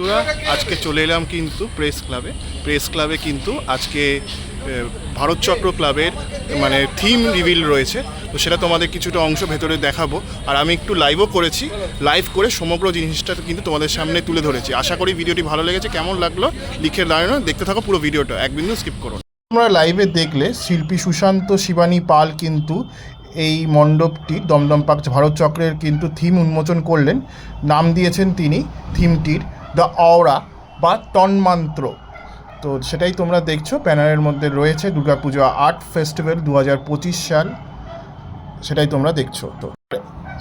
বন্ধুরা, আজকে চলে এলাম কিন্তু প্রেস ক্লাবে প্রেস ক্লাবে কিন্তু আজকে ভারত চক্র ক্লাবের মানে থিম রিভিল রয়েছে। তো সেটা তোমাদের কিছুটা অংশ ভেতরে দেখাবো। আর আমি একটু লাইভও করেছি। লাইভ করে সমগ্র জিনিসটা কিন্তু তোমাদের সামনে তুলে ধরেছি। আশা করি ভিডিওটি ভালো লেগেছে। কেমন লাগল লিখে দাঁড়ানো? দেখতে থাকো পুরো ভিডিওটা। এক বিন্দু স্কিপ করো তোমরা লাইভে দেখলে শিল্পী সুশান্ত শিবানী পাল কিন্তু এই মণ্ডপটি দমদম পাক ভারত চক্রের কিন্তু থিম উন্মোচন করলেন। নাম দিয়েছেন তিনি থিমটির দ্য আওরা বা তন্মান্ত্র। তো সেটাই তোমরা দেখছ। ব্যানারের মধ্যে রয়েছে দুর্গাপুজো আর্ট ফেস্টিভ্যাল দু হাজার পঁচিশ সাল। সেটাই তোমরা দেখছ। তো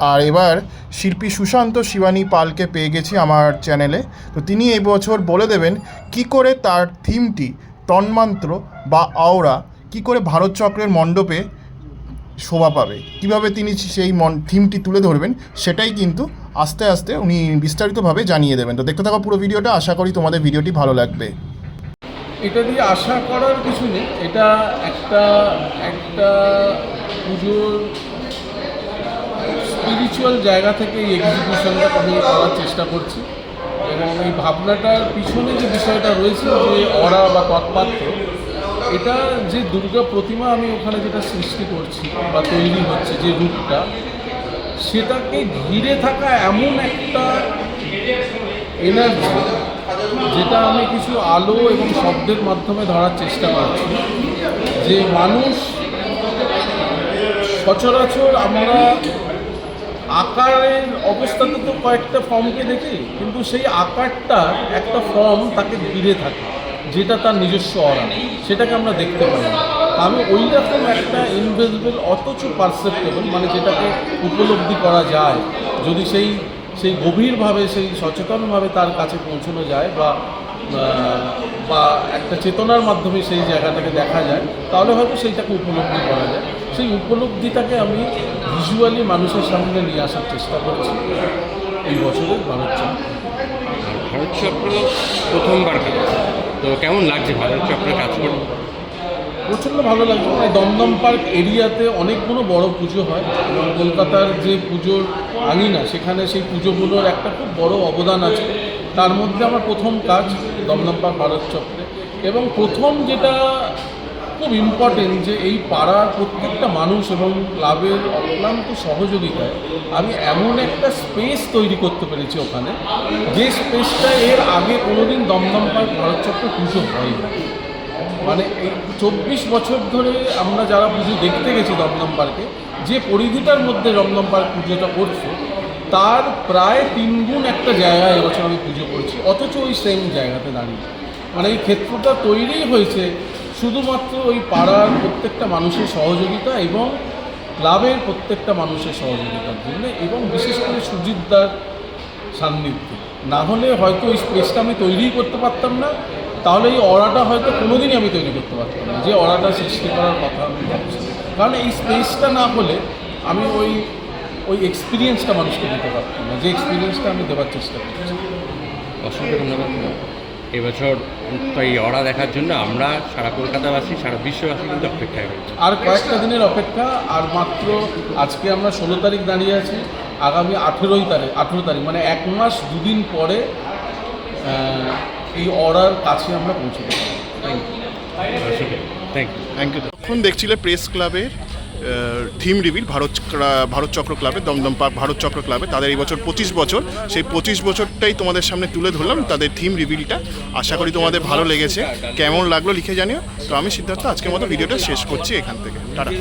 আর এবার শিল্পী সুশান্ত শিবানী পালকে পেয়ে গেছি আমার চ্যানেলে। তো তিনি এই বছর বলে দেবেন, কি করে তার থিমটি তন্মান্ত্র বা আওরা কি করে ভারত চক্রের মণ্ডপে শোভা পাবে? কীভাবে তিনি সেই মন, থিমটি তুলে ধরবেন? সেটাই কিন্তু আস্তে আস্তে উনি বিস্তারিতভাবে জানিয়ে দেবেন। তো দেখতে থাকো পুরো ভিডিওটা, আশা করি তোমাদের ভিডিওটি ভালো লাগবে। এটা দিয়ে আশা করার কিছু নেই। এটা একটা একটা পুজোর স্পিরিচুয়াল জায়গা থেকে এই এক্সিবিশনটা আমি করার চেষ্টা করছি। এবং এই ভাবনাটার পিছনে যে বিষয়টা রয়েছে, যে অরা বা তৎপাত্র, এটা যে দুর্গা প্রতিমা আমি ওখানে যেটা সৃষ্টি করছি বা তৈরি হচ্ছে, যে রূপটা সেটাকে ঘিরে থাকা এমন একটা এনার্জি যেটা আমি কিছু আলো এবং শব্দের মাধ্যমে ধরার চেষ্টা করছি যে মানুষ সচরাচর আমরা আকারের অবস্থাতে তো কয়েকটা ফর্মকে দেখি, কিন্তু সেই আকারটা একটা ফর্ম তাকে ঘিরে থাকে, যেটা তার নিজস্ব অরা সেটাকে আমরা দেখতে পাই না। আমি ওই রকম একটা ইনভিজিবল অথচ পারসেপ্টেবল মানে যেটাকে উপলব্ধি করা যায়। যদি সেই সেই গভীরভাবে, সেই সচেতনভাবে তার কাছে পৌঁছানো যায় বা বা একটা চেতনার মাধ্যমে সেই জায়গাটাকে দেখা যায়, তাহলে হয়তো সেইটাকে উপলব্ধি করা যায়। সেই উপলব্ধিটাকে আমি ভিজুয়ালি মানুষের সামনে নিয়ে আসার চেষ্টা করছি এই বছরের ভারত চক্র। ভারত চক্র প্রথমবার তো কেমন লাগছে ভারত চক্রে কাজ করে প্রচণ্ড ভালো লাগছে। মানে দমদম পার্ক এরিয়াতে অনেকগুলো বড় পুজো হয়। এবং কলকাতার যে পুজোর আঙিনা, সেখানে সেই পুজোগুলোর একটা খুব বড় অবদান আছে। তার মধ্যে আমার প্রথম কাজ দমদম পার্ক ভারত চক্রে এবং প্রথম যেটা খুব ইম্পর্টেন্ট যে এই পাড়ার প্রত্যেকটা মানুষ এবং ক্লাবের অক্লান্ত সহযোগিতায় আমি এমন একটা স্পেস তৈরি করতে পেরেছি ওখানে। যে স্পেসটা এর আগে কোনোদিন দমদম পার্ক ভারত চক্র পুজো হয়নি। মানে এই চব্বিশ বছর ধরে আমরা যারা পুজো দেখতে গেছি দমদম পার্কে, যে পরিধিটার মধ্যে দমদম পার্ক পুজোটা করছে, তার প্রায় তিনগুণ একটা জায়গায় এবছর আমি পুজো করেছি, অথচ ওই সেম জায়গাতে দাঁড়িয়ে। মানে এই ক্ষেত্রটা তৈরি হয়েছে শুধুমাত্র ওই পাড়ার প্রত্যেকটা মানুষের সহযোগিতা এবং ক্লাবের প্রত্যেকটা মানুষের সহযোগিতার জন্য এবং বিশেষ করে সুজিতদার সান্নিধ্যে। না হলে হয়তো ওই স্পেসটা আমি তৈরিই করতে পারতাম না তাহলে এই অরাটা হয়তো কোনোদিনই আমি তৈরি করতে পারতাম না। যে অরাটা সৃষ্টি করার কথা আমি ভাবছি। কারণ এই স্পেসটা না হলে আমি ওই ওই এক্সপিরিয়েন্সটা মানুষকে দিতে পারতাম না। যে এক্সপিরিয়েন্সটা আমি দেওয়ার চেষ্টা করছি। অসংখ্য ধন্যবাদ। এবছর তো এই অরা দেখার জন্য আমরা সারা কলকাতাবাসী সারা বিশ্ববাসী কিন্তু অপেক্ষায় রয়েছে। আর কয়েকটা দিনের অপেক্ষা আর মাত্র আজকে আমরা ষোলো তারিখ দাঁড়িয়ে আছি। আগামী আঠেরোই তারিখ আঠেরো তারিখ মানে এক মাস দুদিন পরে এই অর্ডার কাছে আমরা পৌঁছে দেবো। থ্যাংক ইউ থ্যাংক ইউ এখন দেখছিলে প্রেস ক্লাবের থিম রিভিল ভারত ভারত চক্র ক্লাবে দমদম পার্ক ভারত চক্র ক্লাবে তাদের এই বছর পঁচিশ বছর। সেই পঁচিশ বছরটাই তোমাদের সামনে তুলে ধরলাম। তাদের থিম রিভিলটা আশা করি তোমাদের ভালো লেগেছে। কেমন লাগল লিখে জানিও। তো আমি সিদ্ধার্থ আজকের মতো ভিডিওটা শেষ করছি এখান থেকে। টাটা।